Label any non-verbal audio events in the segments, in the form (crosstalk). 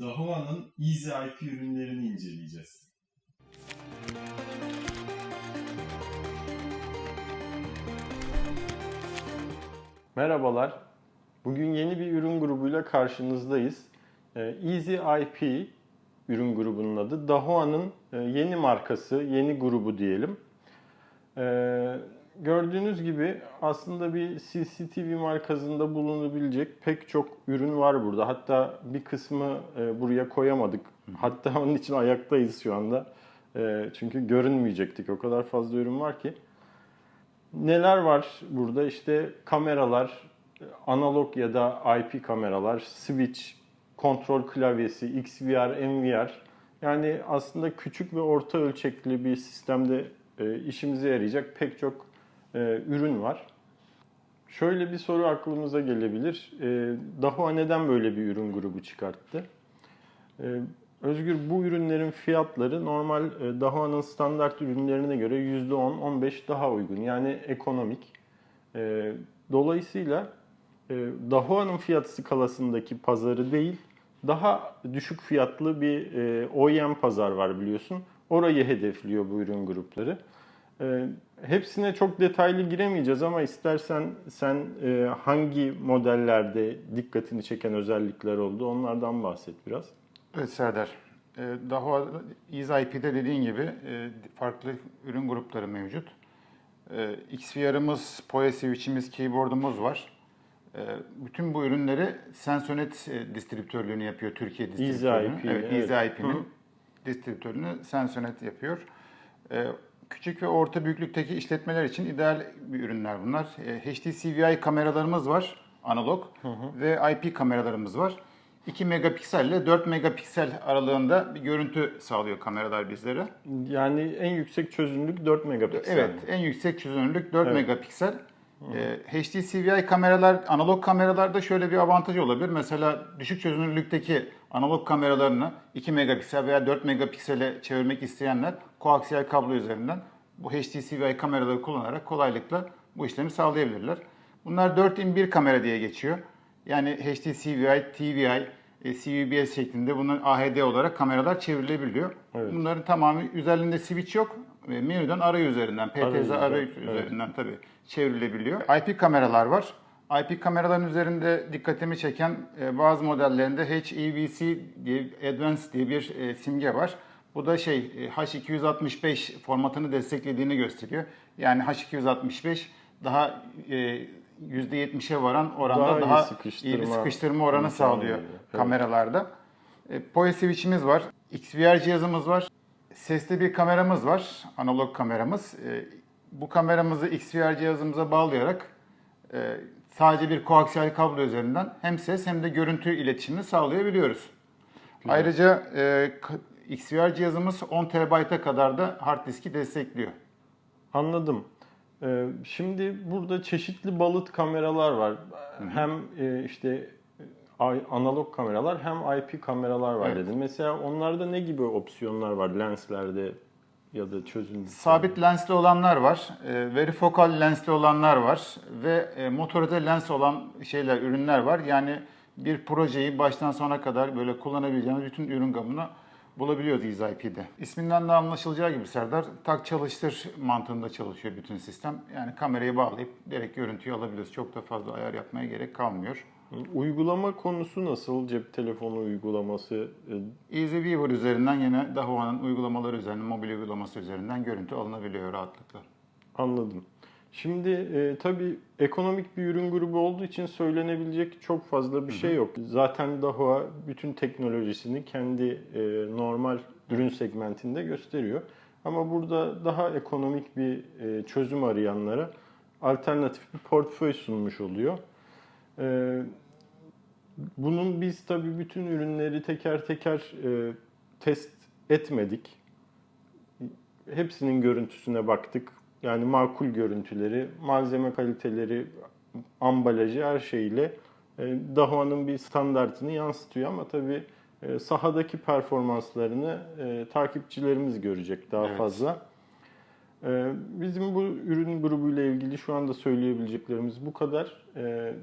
Dahua'nın Easy IP ürünlerini inceleyeceğiz. Merhabalar. Bugün yeni bir ürün grubuyla karşınızdayız. Ee, Easy IP ürün grubunun adı. Dahua'nın e, yeni markası, yeni grubu diyelim. Gördüğünüz gibi aslında bir CCTV markasında bulunabilecek pek çok ürün var burada. Hatta bir kısmı e, buraya koyamadık. Hatta (laughs) onun için ayaktayız şu anda. E, Çünkü görünmeyecektik. O kadar fazla ürün var ki. Neler var burada? İşte kameralar, analog ya da IP kameralar, switch, kontrol klavyesi, XVR, MVR. Yani aslında küçük ve orta ölçekli bir sistemde e, işimize yarayacak pek çok e, ürün var. Şöyle bir soru aklımıza gelebilir. E, Dahua neden böyle bir ürün grubu çıkarttı? E, Özgür bu ürünlerin fiyatları normal e, Dahua'nın standart ürünlerine göre %10-15 daha uygun. Yani ekonomik. E, Dolayısıyla e, Dahua'nın fiyat skalasındaki pazarı değil, daha düşük fiyatlı bir e, OEM pazar var biliyorsun. Orayı hedefliyor bu ürün grupları. E, Hepsine çok detaylı giremeyeceğiz ama istersen sen e, hangi modellerde dikkatini çeken özellikler oldu onlardan bahset biraz. Evet Serdar. Ee, Daha Easy IP'de dediğin gibi e, farklı ürün grupları mevcut. Ee, XVR'ımız, PoE switch'imiz, keyboard'umuz var. Ee, Bütün bu ürünleri Sensonet e, distribütörlüğünü yapıyor Türkiye distribütörlüğünü. IP, evet, evet. Easy IP'nin Hı. distribütörünü Sensonet yapıyor. Ee, Küçük ve orta büyüklükteki işletmeler için ideal bir ürünler bunlar. E, HD CVI kameralarımız var, analog ve IP kameralarımız var. 2 megapiksel ile 4 megapiksel aralığında bir görüntü sağlıyor kameralar bizlere. Yani en yüksek çözünürlük 4 megapiksel. Evet, en yüksek çözünürlük 4 Evet. megapiksel. Ee, HD CVI kameralar, analog kameralarda şöyle bir avantajı olabilir. Mesela düşük çözünürlükteki analog kameralarını 2 megapiksel veya 4 megapiksele çevirmek isteyenler koaksiyel kablo üzerinden bu HD CVI kameraları kullanarak kolaylıkla bu işlemi sağlayabilirler. Bunlar 4 in 1 kamera diye geçiyor. Yani HD CVI, TVI, e, CVBS şeklinde bunların AHD olarak kameralar çevrilebiliyor. Evet. Bunların tamamı üzerinde switch yok. Menüden arayüz üzerinden, PTZ Arayüz arayüz üzerinden, üzerinden tabii çevrilebiliyor. IP kameralar var. IP kameraların üzerinde dikkatimi çeken e, bazı modellerinde HEVC diye Advanced diye bir e, simge var. Bu da şey e, H265 formatını desteklediğini gösteriyor. Yani H265 daha e, %70'e varan oranda Daha daha, iyi iyi, sıkıştırma bir sıkıştırma oranı sağlıyor. Evet. kameralarda. E, PoE switch'imiz var. XVR cihazımız var. Sesli bir kameramız var. Analog kameramız. E, bu kameramızı XVR cihazımıza bağlayarak e, sadece bir koaksiyel kablo üzerinden hem ses hem de görüntü iletişimini sağlayabiliyoruz. Ayrıca e, XVR cihazımız 10 TB'a kadar da hard diski destekliyor. Anladım. Ee, Şimdi burada çeşitli balıt kameralar var. Hem e, işte e, analog kameralar hem IP kameralar var Evet. dedin. Mesela onlarda ne gibi opsiyonlar var lenslerde ya da çözünürlükte? Sabit lensli olanlar var, e, varifokal lensli olanlar var ve e, motorize lens olan şeyler, ürünler var. Yani bir projeyi baştan sona kadar böyle kullanabileceğimiz bütün ürün gamını bulabiliyoruz EasyIP'de. İsminden de anlaşılacağı gibi Serdar, tak çalıştır mantığında çalışıyor bütün sistem. Yani kamerayı bağlayıp direkt görüntüyü alabiliyoruz. Çok da fazla ayar yapmaya gerek kalmıyor. Uygulama konusu nasıl? Cep telefonu uygulaması. e, EasyViewer üzerinden yine Dahua'nın uygulamaları üzerinden, mobil uygulaması üzerinden görüntü alınabiliyor rahatlıkla. Anladım. Şimdi e, tabii ekonomik bir ürün grubu olduğu için söylenebilecek çok fazla bir şey yok. Zaten Dahua bütün teknolojisini kendi e, normal ürün segmentinde gösteriyor. Ama burada daha ekonomik bir e, çözüm arayanlara alternatif bir portföy sunmuş oluyor. E, bunun biz tabii bütün ürünleri teker teker e, test etmedik hepsinin görüntüsüne baktık. Yani makul görüntüleri, malzeme kaliteleri, ambalajı her şeyle e, Dahua'nın bir standartını yansıtıyor ama tabii e, sahadaki performanslarını e, takipçilerimiz görecek daha Evet. fazla. E, Bizim bu ürün grubuyla ilgili şu anda söyleyebileceklerimiz bu kadar. E,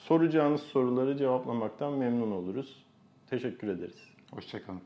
Soracağınız soruları cevaplamaktan memnun oluruz. Teşekkür ederiz. Hoşçakalın.